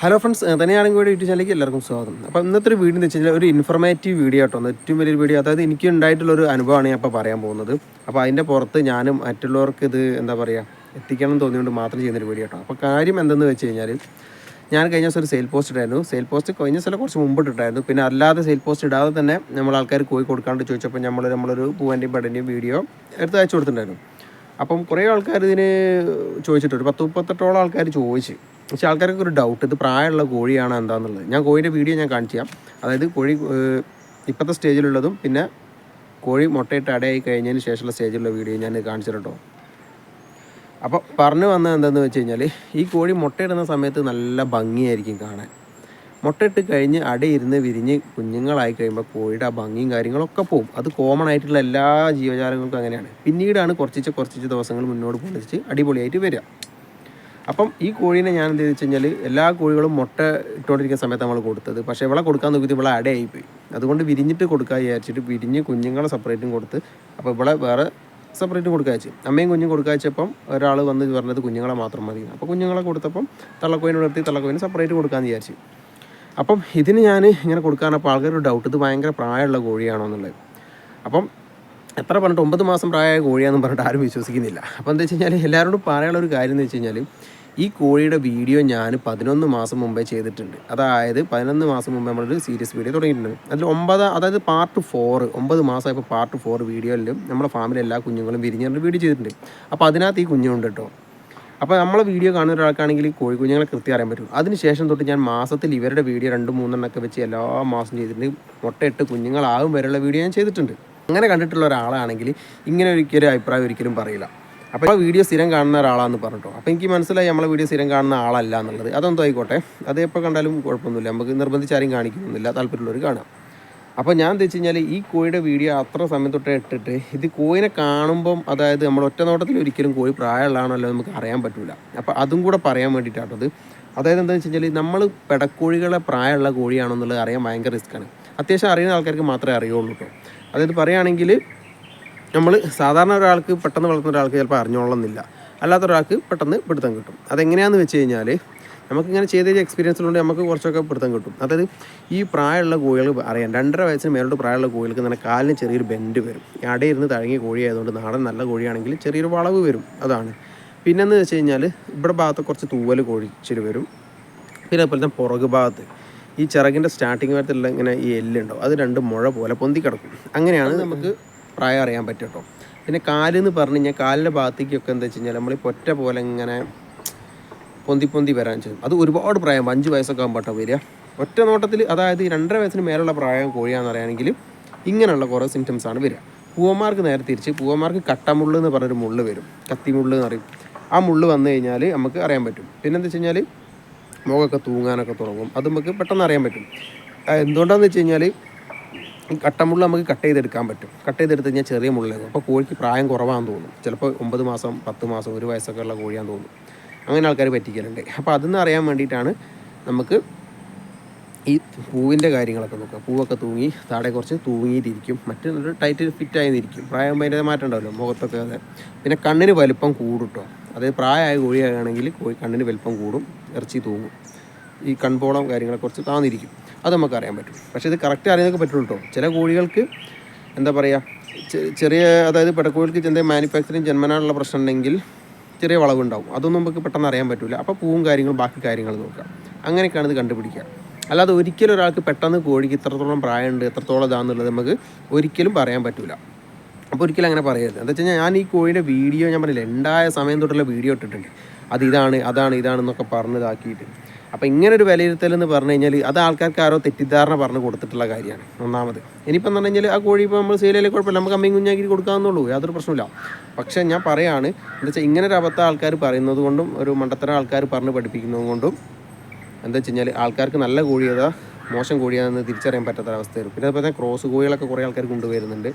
Hello friends തന്നെയാണെങ്കിൽ കൂടി YouTube ചാനലിലേക്ക് എല്ലാവർക്കും സ്വാഗതം. അപ്പോൾ ഇന്നത്തെ ഒരു വീഡിയോ എന്ന് വെച്ച് കഴിഞ്ഞാൽ ഒരു ഇൻഫർമേറ്റീവ് വീഡിയോ ആട്ടോ. ഏറ്റവും വലിയൊരു വീഡിയോ അതായത് എനിക്ക് ഉണ്ടായിട്ടുള്ള ഒരു അനുഭവമാണ് ഞാൻ ഇപ്പോൾ പറയാൻ പോകുന്നത്. അപ്പോൾ അതിന്റെ പുറത്ത് ഞാനും മറ്റുള്ളവർക്ക് ഇത് എന്താ പറയുക എത്തിക്കണം എന്ന് തോന്നിയുകൊണ്ട് മാത്രം ചെയ്യുന്നൊരു വീഡിയോ ആട്ടോ. അപ്പോൾ കാര്യം എന്തെന്ന് വെച്ച് കഴിഞ്ഞാൽ ഞാൻ കഴിഞ്ഞ ദിവസം ഒരു സെയിൽ പോസ്റ്റ് ഇട്ടായിരുന്നു. സെയിൽ പോസ്റ്റ് കഴിഞ്ഞ ദിവസം കുറച്ച് മുമ്പ് ഇട്ടിട്ടായിരുന്നു പിന്നെ അല്ലാതെ സെയിൽ പോസ്റ്റ് ഇടാതെ തന്നെ നമ്മൾ ആൾക്കാർ പോയി കൊടുക്കാണ്ട് ചോദിച്ചപ്പോൾ നമ്മൾ നമ്മളൊരു പൂവന്റെയും ബടന്റെയും വീഡിയോ എടുത്ത് അയച്ചു കൊടുത്തിട്ടുണ്ടായിരുന്നു. അപ്പം കുറേ ആൾക്കാർ ഇതിന് ചോദിച്ചിട്ടുണ്ട്. ഒരു പത്ത് മുപ്പത്തെട്ടോളം ആൾക്കാർ ചോദിച്ച്. പക്ഷേ ആൾക്കാർക്ക് ഒരു ഡൗട്ട് ഇത് പ്രായമുള്ള കോഴിയാണ് എന്താണെന്നുള്ളത് ഞാൻ കോഴിന്റെ വീഡിയോ ഞാൻ കാണിച്ചു അതായത് കോഴി ഇപ്പോഴത്തെ സ്റ്റേജിലുള്ളതും പിന്നെ കോഴി മുട്ടയിട്ട് അടയായി കഴിഞ്ഞതിന് ശേഷമുള്ള സ്റ്റേജിലുള്ള വീഡിയോ ഞാൻ കാണിച്ചിട്ടുണ്ടോ അപ്പോൾ പറഞ്ഞു വന്നത് എന്താണെന്ന് വെച്ച് കഴിഞ്ഞാൽ ഈ കോഴി മുട്ടയിടുന്ന സമയത്ത് നല്ല ഭംഗിയായിരിക്കും കാണാൻ. മുട്ടയിട്ട് കഴിഞ്ഞ് അടയിരുന്ന് വിരിഞ്ഞ് കുഞ്ഞുങ്ങളായി കഴിയുമ്പോൾ കോഴിയുടെ ആ ഭംഗിയും കാര്യങ്ങളൊക്കെ പോകും. അത് കോമൺ ആയിട്ടുള്ള എല്ലാ ജീവജാലങ്ങൾക്കും അങ്ങനെയാണ്. പിന്നീടാണ് കുറച്ചിച്ച് കുറച്ചിച്ച് ദിവസങ്ങൾ മുന്നോട്ട് പൊളിച്ച് അടിപൊളിയായിട്ട് വരിക. അപ്പം ഈ കോഴീനെ ഞാൻ എന്ത് വെച്ച് കഴിഞ്ഞാൽ എല്ലാ കോഴികളും മുട്ട ഇട്ടുകൊണ്ടിരിക്കുന്ന സമയത്ത് നമ്മൾ കൊടുത്തത്. പക്ഷേ ഇവളെ കൊടുക്കാൻ നോക്കിയിട്ട് ഇവളെ അടയായിപ്പോയി. അതുകൊണ്ട് വിരിഞ്ഞിട്ട് കൊടുക്കാൻ വിചാരിച്ചിട്ട് വിരിഞ്ഞ് കുഞ്ഞുങ്ങളെ സെപ്പറേറ്റും കൊടുത്ത് അപ്പോൾ ഇവളെ വേറെ സെപ്പറേറ്റ് കൊടുക്കുക വെച്ചു. അമ്മയും കുഞ്ഞും കൊടുക്കുക വെച്ചപ്പം ഒരാൾ വന്ന് പറഞ്ഞത് കുഞ്ഞുങ്ങളെ മാത്രം മതി. അപ്പോൾ കുഞ്ഞുങ്ങളെ കൊടുത്തപ്പം തള്ളക്കോയിനെ നിർത്തി തള്ളക്കോയിന് സെപ്പറേറ്റ് കൊടുക്കാമെന്ന് വിചാരിച്ചു. അപ്പം ഇതിന് ഞാൻ ഇങ്ങനെ കൊടുക്കാനപ്പോൾ ആൾക്കാർ ഡൗട്ട് ഇത് ഭയങ്കര പ്രായമുള്ള കോഴിയാണോ എന്നുള്ളത് അപ്പം എത്ര പറഞ്ഞിട്ട് ഒമ്പത് മാസം പ്രായമായ കോഴിയാണെന്ന് പറഞ്ഞിട്ട് ആരും വിശ്വസിക്കുന്നില്ല. അപ്പോൾ എന്താ വെച്ച് കഴിഞ്ഞാൽ എല്ലാവരോടും പറയാനുള്ള ഒരു കാര്യം എന്ന് വെച്ച് കഴിഞ്ഞാൽ ഈ കോഴിയുടെ വീഡിയോ ഞാൻ പതിനൊന്ന് മാസം മുമ്പേ ചെയ്തിട്ടുണ്ട്. അതായത് പതിനൊന്ന് മാസം മുമ്പേ നമ്മളൊരു സീരിയസ് വീഡിയോ തുടങ്ങിയിട്ടുണ്ട്. അതിൽ ഒമ്പത് അതായത് പാർട്ട് ഫോർ ഒമ്പത് മാസമായപ്പോൾ പാർട്ട് ഫോർ വീഡിയോയിലും നമ്മുടെ ഫാമിലി എല്ലാ കുഞ്ഞുങ്ങളും വിരിഞ്ഞുകൊണ്ട് വീഡിയോ ചെയ്തിട്ടുണ്ട്. അപ്പോൾ അതിനകത്ത് ഈ കുഞ്ഞുണ്ട് കേട്ടോ അപ്പോൾ നമ്മളെ വീഡിയോ കാണുന്ന ഒരാൾക്കാണെങ്കിൽ കോഴി കുഞ്ഞുങ്ങളെ കൃത്യം അറിയാൻ പറ്റും. അതിനുശേഷം തൊട്ട് ഞാൻ മാസത്തിൽ ഇവരുടെ വീഡിയോ രണ്ട് മൂന്നെണ്ണമൊക്കെ വെച്ച് എല്ലാ മാസം ചെയ്തിട്ടുണ്ട്. മുട്ടയിട്ട് കുഞ്ഞുങ്ങളാകും വരെയുള്ള വീഡിയോ ഞാൻ ചെയ്തിട്ടുണ്ട്. അങ്ങനെ കണ്ടിട്ടുള്ള ഒരാളാണെങ്കിൽ ഇങ്ങനെ ഒരിക്കലും അഭിപ്രായം ഒരിക്കലും പറയില്ല. അപ്പോൾ ആ വീഡിയോ സ്ഥിരം കാണുന്ന ഒരാളാണെന്ന് പറഞ്ഞിട്ടോ. അപ്പോൾ എനിക്ക് മനസ്സിലായി നമ്മളെ വീഡിയോ സ്ഥിരം കാണുന്ന ആളല്ല എന്നുള്ളത്. അതെന്തോ ആയിക്കോട്ടെ അത് എപ്പോൾ കണ്ടാലും കുഴപ്പമൊന്നുമില്ല. നമുക്ക് നിർബന്ധിച്ച് ആരും കാണിക്കുന്നൊന്നുമില്ല താല്പര്യമുള്ളവർ കാണാം. അപ്പോൾ ഞാൻ എന്താ വെച്ച് കഴിഞ്ഞാൽ ഈ കോഴിയുടെ വീഡിയോ അത്ര സമയം തൊട്ടേ ഇട്ടിട്ട് ഇത് കോഴിനെ കാണുമ്പം അതായത് നമ്മൾ ഒറ്റ നോട്ടത്തിൽ ഒരിക്കലും കോഴി പ്രായമുള്ളതാണല്ലോ നമുക്ക് അറിയാൻ പറ്റില്ല അപ്പോൾ അതും കൂടെ പറയാൻ വേണ്ടിയിട്ടാണത് അതായത് എന്താണെന്ന് വെച്ച് കഴിഞ്ഞാൽ നമ്മൾ പെടക്കോഴികളെ പ്രായമുള്ള കോഴിയാണോ എന്നുള്ളത് അറിയാൻ ഭയങ്കര റിസ്ക്കാണ് അത്യാവശ്യം അറിയുന്ന ആൾക്കാർക്ക് മാത്രമേ അറിയുള്ളൂ കേട്ടോ അതായത് പറയുകയാണെങ്കിൽ നമ്മൾ സാധാരണ ഒരാൾക്ക് പെട്ടെന്ന് വളർത്തുന്ന ഒരാൾക്ക് ചിലപ്പോൾ അറിഞ്ഞോളന്നില്ല അല്ലാത്ത ഒരാൾക്ക് പെട്ടെന്ന് പിടുത്തം കിട്ടും. അതെങ്ങനെയാണെന്ന് വെച്ച് കഴിഞ്ഞാൽ നമുക്കിങ്ങനെ ചെയ്ത എക്സ്പീരിയൻസിലുണ്ട് നമുക്ക് കുറച്ചൊക്കെ പിടുത്തം കിട്ടും. അതായത് ഈ പ്രായമുള്ള കോഴികൾ അറിയാം രണ്ടര വയസ്സിന് മേലോട്ട് പ്രായമുള്ള കോഴികൾക്ക് നല്ല കാലിന് ചെറിയൊരു ബെൻഡ് വരും. അടയിരുന്ന് തഴങ്ങിയ കോഴി ആയതുകൊണ്ട് നാടൻ നല്ല കോഴിയാണെങ്കിൽ ചെറിയൊരു വളവ് വരും. അതാണ്. പിന്നെന്ന് വെച്ച് കഴിഞ്ഞാൽ ഇവിടെ ഭാഗത്ത് കുറച്ച് തൂവൽ കോഴിച്ചിരി വരും. പിന്നെ അതുപോലെ തന്നെ പുറകു ഭാഗത്ത് ഈ ചിറകിന്റെ സ്റ്റാർട്ടിങ് ഭാഗത്തുള്ള ഇങ്ങനെ ഈ എല്ലുണ്ടോ അത് രണ്ട് മുഴ പോലെ പൊന്തി കിടക്കും. അങ്ങനെയാണ് നമുക്ക് പ്രായം അറിയാൻ പറ്റും കേട്ടോ പിന്നെ കാലെന്ന് പറഞ്ഞു കഴിഞ്ഞാൽ കാലിന്റെ ഭാഗത്തേക്കൊക്കെ എന്താ വെച്ച് കഴിഞ്ഞാൽ നമ്മൾ ഒറ്റ പോലെ ഇങ്ങനെ പൊന്തി പൊന്തി വരാൻ ചെയ്യും. അത് ഒരുപാട് പ്രായം അഞ്ച് വയസ്സൊക്കെ ആകുമ്പോട്ടോ വരിക. ഒറ്റ നോട്ടത്തിൽ അതായത് രണ്ടര വയസ്സിന് മേലുള്ള പ്രായം കോഴിയാണെന്ന് പറയുകയാണെങ്കിൽ ഇങ്ങനെയുള്ള കുറേ സിംറ്റംസാണ് വരിക. പൂവന്മാർക്ക് നേരെ തിരിച്ച് പൂവന്മാർക്ക് കട്ടമുള്ള് എന്ന് പറഞ്ഞൊരു മുള്ള് വരും. കത്തിമുള്ള് എന്ന് പറയും. ആ മുള്ള് വന്നു കഴിഞ്ഞാൽ നമുക്ക് അറിയാൻ പറ്റും. പിന്നെന്താ വെച്ച് കഴിഞ്ഞാൽ മുഖമൊക്കെ തൂങ്ങാനൊക്കെ തുടങ്ങും. അത് നമുക്ക് പെട്ടെന്ന് അറിയാൻ പറ്റും. എന്തുകൊണ്ടാണെന്ന് വെച്ച് കഴിഞ്ഞാൽ കട്ടമുള്ള നമുക്ക് കട്ട് ചെയ്തെടുക്കാൻ പറ്റും. കട്ട് ചെയ്തെടുത്ത് കഴിഞ്ഞാൽ ചെറിയ മുള്ളാകും അപ്പോൾ കോഴിക്ക് പ്രായം കുറവാണെന്ന് തോന്നും. ചിലപ്പോൾ ഒമ്പത് മാസം പത്ത് മാസം ഒരു വയസ്സൊക്കെ ഉള്ള കോഴിയാന്ന് തോന്നും. അങ്ങനെ ആൾക്കാർ പറ്റിക്കലുണ്ട്. അപ്പോൾ അതെന്ന് അറിയാൻ വേണ്ടിയിട്ടാണ് നമുക്ക് ഈ പൂവിന്റെ കാര്യങ്ങളൊക്കെ നോക്കുക. പൂവൊക്കെ തൂങ്ങി താടെ കുറച്ച് തൂങ്ങിയിട്ടിരിക്കും. മറ്റൊരു ടൈറ്റ് ഫിറ്റ് ആയിരിക്കും പ്രായം അതിന്റെ മാറ്റം ഉണ്ടാവില്ല മുഖത്തൊക്കെ അതെ. പിന്നെ കണ്ണിന് വലുപ്പം കൂടും അതായത് പ്രായമായ കോഴിയാണെങ്കിൽ കോഴി കണ്ണിന് വലുപ്പം കൂടും ഇറച്ചി തൂങ്ങും. ഈ കൺപോളം കാര്യങ്ങളെ കുറച്ച് താന്നിരിക്കും. അത് നമുക്ക് അറിയാൻ പറ്റും. പക്ഷേ ഇത് കറക്റ്റ് അറിയാനൊക്കെ പറ്റുള്ളൂ കേട്ടോ ചില കോഴികൾക്ക് എന്താ പറയുക ചെറിയ അതായത് പെടക്കോഴികൾക്ക് ചെന്ത മാനുഫാക്ചറിങ് ജന്മനാനുള്ള പ്രശ്നം ഉണ്ടെങ്കിൽ ചെറിയ വളവുണ്ടാവും. അതൊന്നും നമുക്ക് പെട്ടെന്ന് അറിയാൻ പറ്റില്ല അപ്പോൾ പൂവും കാര്യങ്ങളും ബാക്കി കാര്യങ്ങൾ നോക്കാം അങ്ങനെയൊക്കെയാണ് ഇത് കണ്ടുപിടിക്കുക. അല്ലാതെ ഒരിക്കലും ഒരാൾക്ക് പെട്ടെന്ന് കോഴിക്ക് ഇത്രത്തോളം പ്രായമുണ്ട് എത്രത്തോളം ഇതാണെന്നുള്ളത് നമുക്ക് ഒരിക്കലും പറയാൻ പറ്റില്ല അപ്പോൾ ഒരിക്കലും അങ്ങനെ പറയരുത്. എന്താ വെച്ച് കഴിഞ്ഞാൽ ഞാൻ ഈ കോഴിയുടെ വീഡിയോ ഞാൻ പറഞ്ഞില്ല ഉണ്ടായ സമയം തൊട്ടുള്ള വീഡിയോ ഇട്ടിട്ടുണ്ട്. അത് ഇതാണ് അതാണ് ഇതാണെന്നൊക്കെ പറഞ്ഞ് ഇതാക്കിയിട്ട്. അപ്പോൾ ഒരു വിലയിരുത്തൽ എന്ന് പറഞ്ഞു കഴിഞ്ഞാൽ അത് ആൾക്കാർക്ക് ആരോ തെറ്റിദ്ധാരണ പറഞ്ഞു കൊടുത്തിട്ടുള്ള കാര്യമാണ്. ഒന്നാമത്. ഇനിയിപ്പം എന്ന് പറഞ്ഞു കഴിഞ്ഞാൽ ആ കോഴി ഇപ്പോൾ നമ്മൾ സെയിലല്ലേ കുഴപ്പമില്ല. നമുക്ക് അമ്മയും കുഞ്ഞാക്കി കൊടുക്കാമെന്നുള്ളൂ യാതൊരു പ്രശ്നമില്ല പക്ഷേ ഞാൻ പറയാണ് എന്താ വെച്ചാൽ ഇങ്ങനെ ഒരു അബദ്ധം ആൾക്കാർ പറയുന്നത് കൊണ്ടും ഒരു മണ്ടത്തരം ആൾക്കാർ പറഞ്ഞ് പഠിപ്പിക്കുന്നത് കൊണ്ടും എന്താ വെച്ച് കഴിഞ്ഞാൽ ആൾക്കാർക്ക് നല്ല കോഴി ഏതാ മോശം കോഴിയാണെന്ന് തിരിച്ചറിയാൻ പറ്റാത്ത അവസ്ഥ വരും പിന്നെ അതുപോലെ തന്നെ ക്രോസ് കോഴികളൊക്കെ കുറേ ആൾക്കാർ കൊണ്ടുവരുന്നുണ്ട്.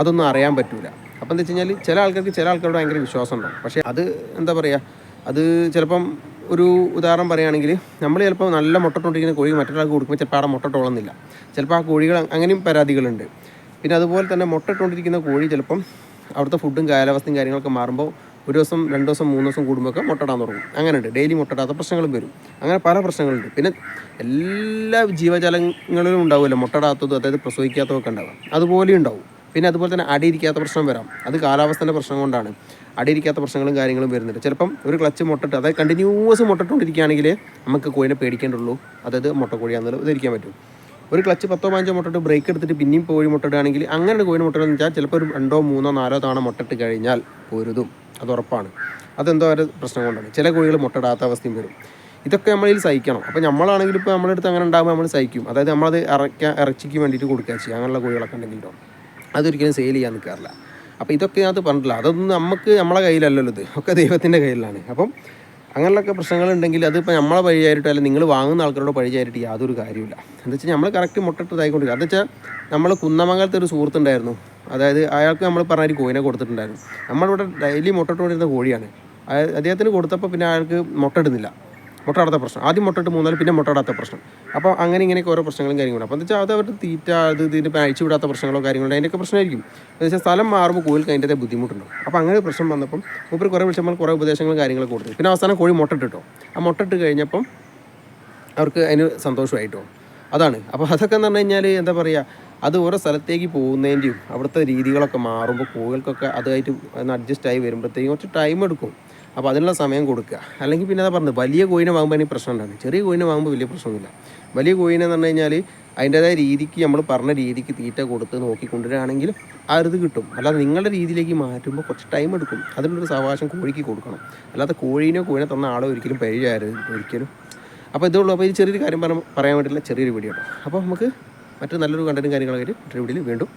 അതൊന്നും അറിയാൻ പറ്റില്ല അപ്പോൾ എന്താ വെച്ച് കഴിഞ്ഞാൽ ചില ആൾക്കാർക്ക് ചില ആൾക്കാരോട് ഭയങ്കര വിശ്വാസം ഉണ്ടാവും പക്ഷേ അത് എന്താ പറയുക അത് ചിലപ്പം ഒരു ഉദാഹരണം പറയുകയാണെങ്കിൽ നമ്മൾ ചിലപ്പോൾ നല്ല മുട്ടട്ടോണ്ടിരിക്കുന്ന കോഴി മറ്റൊരാൾക്ക് കൊടുക്കുമ്പോൾ ചിലപ്പോൾ ആ മുട്ടട്ടോളുന്നില്ല ചിലപ്പോൾ ആ കോഴികൾ അങ്ങനെയും പരാതികളുണ്ട്. പിന്നെ അതുപോലെ തന്നെ മുട്ടട്ടോണ്ടിരിക്കുന്ന കോഴി ചിലപ്പം അവിടുത്തെ ഫുഡും കാലാവസ്ഥയും കാര്യങ്ങളൊക്കെ മാറുമ്പോൾ ഒരു ദിവസം രണ്ട് ദിവസം മൂന്ന് ദിവസം കൂടുമ്പോഴൊക്കെ മുട്ടടാൻ തുടങ്ങും. അങ്ങനെയുണ്ട്. ഡെയിലി മുട്ടടാത്ത പ്രശ്നങ്ങളും വരും. അങ്ങനെ പല പ്രശ്നങ്ങളുണ്ട്. പിന്നെ എല്ലാ ജീവജാലങ്ങളിലും ഉണ്ടാവുമല്ലോ മുട്ടടാത്തതും അതായത് പ്രസവിക്കാത്തതൊക്കെ ഉണ്ടാവാം അതുപോലെ ഉണ്ടാവും. പിന്നെ അതുപോലെ തന്നെ അടിയിരിക്കാത്ത പ്രശ്നം വരാം. അത് കാലാവസ്ഥന്റെ പ്രശ്നം കൊണ്ടാണ്. അടിയിരിക്കാത്ത പ്രശ്നങ്ങളും കാര്യങ്ങളും വരുന്നുണ്ട്. ചിലപ്പം ഒരു ക്ലച്ച് മുട്ടിട്ട് അതായത് കണ്ടിന്യൂസ് മുട്ടിട്ടുകൊണ്ടിരിക്കുകയാണെങ്കിൽ നമുക്ക് കോയിനെ പേടിക്കേണ്ടുള്ളൂ. അതായത് മുട്ടക്കോഴിയാണെന്നുള്ളത് ധരിക്കാൻ പറ്റും. ഒരു ക്ലച്ച് പത്തോ പതിനഞ്ചോ മുട്ടിട്ട് ബ്രേക്ക് എടുത്തിട്ട് പിന്നെയും കോഴി മുട്ടിടുകയാണെങ്കിൽ അങ്ങനെ കോഴി മുട്ടണമെന്ന് വെച്ചാൽ ചിലപ്പോൾ ഒരു രണ്ടോ മൂന്നോ നാലോ തവണ മുട്ടിട്ട് കഴിഞ്ഞാൽ പോരുതും. അത് ഉറപ്പാണ്. അതെന്തോ ഒരു പ്രശ്നം കൊണ്ടാണ്. ചില കോഴികൾ മുട്ടിടാത്ത അവസ്ഥയും വരും. ഇതൊക്കെ നമ്മളിൽ സഹിക്കണം. അപ്പോൾ നമ്മളാണെങ്കിൽ ഇപ്പോൾ നമ്മുടെ അടുത്ത് അങ്ങനെ ഉണ്ടാകുമ്പോൾ നമ്മൾ സഹിക്കും. അതായത് നമ്മളത് ഇറക്കാൻ ഇറച്ചിക്ക് വേണ്ടിയിട്ട് കൊടുക്കുക ചെയ്യുക അങ്ങനെയുള്ള കോഴികളൊക്കെ ഉണ്ടെങ്കിലോ അതൊരിക്കലും സെയിൽ ചെയ്യാൻ നിൽക്കാറില്ല അപ്പോൾ ഇതൊക്കെ ഇതിനകത്ത് പറഞ്ഞിട്ടില്ല. അതൊന്നും നമുക്ക് നമ്മളെ കയ്യിലല്ലല്ലോ ഇത്. ഒക്കെ ദൈവത്തിന്റെ കയ്യിലാണ്. അപ്പം അങ്ങനെയുള്ളൊക്കെ പ്രശ്നങ്ങളുണ്ടെങ്കിൽ അതിപ്പോൾ നമ്മളെ വഴിയായിട്ടോ അല്ലെങ്കിൽ നിങ്ങൾ വാങ്ങുന്ന ആൾക്കാരോട് വഴിയായിട്ട് യാതൊരു കാര്യമില്ല എന്താ വെച്ചാൽ നമ്മൾ കറക്റ്റ് മുട്ടിട്ട് അത് വെച്ചാൽ നമ്മൾ കുന്നമംഗലത്തെ ഒരു സുഹൃത്തുണ്ടായിരുന്നു അതായത് അയാൾക്ക് നമ്മൾ പറഞ്ഞ ഒരു കോയിനെ കൊടുത്തിട്ടുണ്ടായിരുന്നു. നമ്മളിവിടെ ഡെയിലി മുട്ടിട്ടുകൊണ്ടിരുന്ന കോഴിയാണ്. അദ്ദേഹത്തിന് കൊടുത്തപ്പോൾ പിന്നെ അയാൾക്ക് മുട്ടയിടുന്നില്ല മുട്ടയിടാത്ത പ്രശ്നം. ആദ്യം മുട്ടയിട്ട് മൂന്നാൽ പിന്നെ മുട്ടയിടാത്ത പ്രശ്നം. അപ്പോൾ അങ്ങനെ ഇങ്ങനെയൊക്കെ ഓരോ പ്രശ്നങ്ങളും കാര്യങ്ങളും. അപ്പോൾ എന്താ വെച്ചാൽ അത് അവരുടെ തീറ്റ അത് ഇതിന് അഴിച്ചു വിടാത്ത പ്രശ്നങ്ങളോ കാര്യങ്ങളോ അതിന്റെയൊക്കെ പ്രശ്നമായിരിക്കും. എന്ന് വെച്ചാൽ സ്ഥലം മാറുമ്പോൾ കോഴിക്ക് അതിന്റെ ബുദ്ധിമുട്ടുണ്ടാവും അപ്പോൾ അങ്ങനെ ഒരു പ്രശ്നം വന്നപ്പം മൂപ്പർ കുറേ വിളിച്ചപ്പോൾ കുറേ ഉപദേശങ്ങളും കാര്യങ്ങളൊക്കെ കൊടുത്തു. പിന്നെ അവസാനം കോഴി മുട്ടയിട്ടിട്ടോ ആ മുട്ടയിട്ട് കഴിഞ്ഞപ്പം അവർക്ക് അതിന് സന്തോഷമായിട്ടോ. അതാണ്. അപ്പോൾ അതൊക്കെ എന്ന് പറഞ്ഞു കഴിഞ്ഞാൽ എന്താ പറയുക അത് ഓരോ സ്ഥലത്തേക്ക് പോകുന്നതിന്റെയും അവിടുത്തെ രീതികളൊക്കെ മാറുമ്പോൾ കോഴികൾക്കൊക്കെ അതുമായിട്ട് ഒന്ന് അഡ്ജസ്റ്റ് ആയി വരുമ്പോഴത്തേക്കും കുറച്ച് ടൈം എടുക്കും. അപ്പോൾ അതിനുള്ള സമയം കൊടുക്കുക. അല്ലെങ്കിൽ പിന്നെ അതാ പറഞ്ഞത് വലിയ കോയിനെ വാങ്ങുമ്പോൾ അതിന് പ്രശ്നം ഉണ്ടാകും ചെറിയ കോയിനെ വാങ്ങുമ്പോൾ വലിയ പ്രശ്നമൊന്നുമില്ല. വലിയ കോയിനെ എന്ന് പറഞ്ഞു കഴിഞ്ഞാൽ അതിന്റേതായ രീതിക്ക് നമ്മൾ പറഞ്ഞ രീതിക്ക് തീറ്റ കൊടുത്ത് നോക്കിക്കൊണ്ടുവരികയാണെങ്കിൽ ആ ഒരു ഇത് കിട്ടും. അല്ലാതെ നിങ്ങളുടെ രീതിയിലേക്ക് മാറ്റുമ്പോൾ കുറച്ച് ടൈം എടുക്കും. അതിനുള്ളൊരു സാവകാശം കോഴിക്ക് കൊടുക്കണം. അല്ലാതെ കോഴീനോ കോഴിനെ തന്ന ആളോ ഒരിക്കലും പരിചയമായിരുന്നു ഒരിക്കലും. അപ്പോൾ ഇതേ ഉള്ളൂ. അപ്പോൾ ഈ ചെറിയൊരു കാര്യം പറയാൻ വേണ്ടിയിട്ടുള്ള ചെറിയൊരു വീഡിയോ അപ്പോൾ നമുക്ക് മറ്റു നല്ലൊരു കണ്ടന്റും കാര്യങ്ങളൊക്കെ മറ്റൊരു വീഡിയോയിൽ വീണ്ടും